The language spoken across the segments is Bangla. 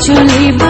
To leave.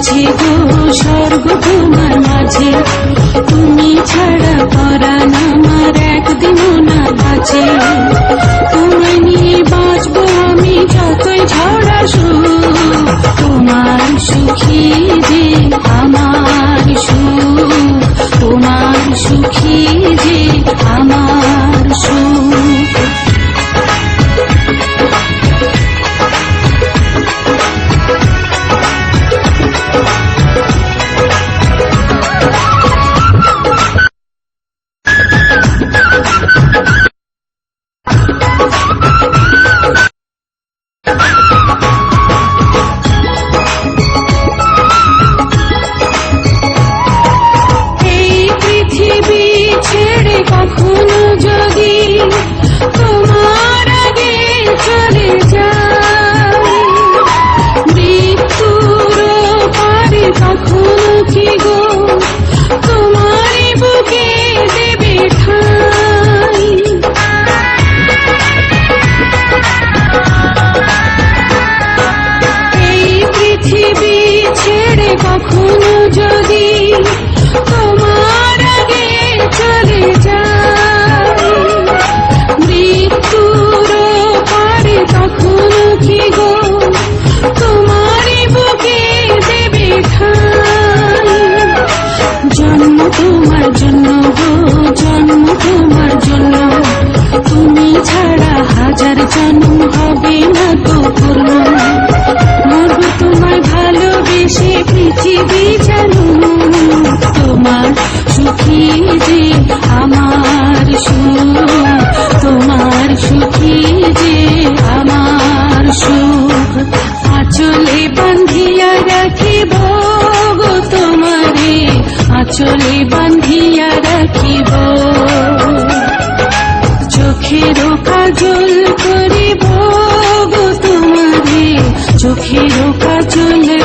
আছে গো স্বর্গ Thank you. বাঁচিবি জানু তোমার সুখী যে আমার সুখ, তোমার সুখী যে আমার সুখ। আচলে বান্ধিয়া রাখিব গো তোমারে, আচলে বান্ধিয়া রাখিব। চোখের কাজল করিব গো তোমারে, চোখের কাজল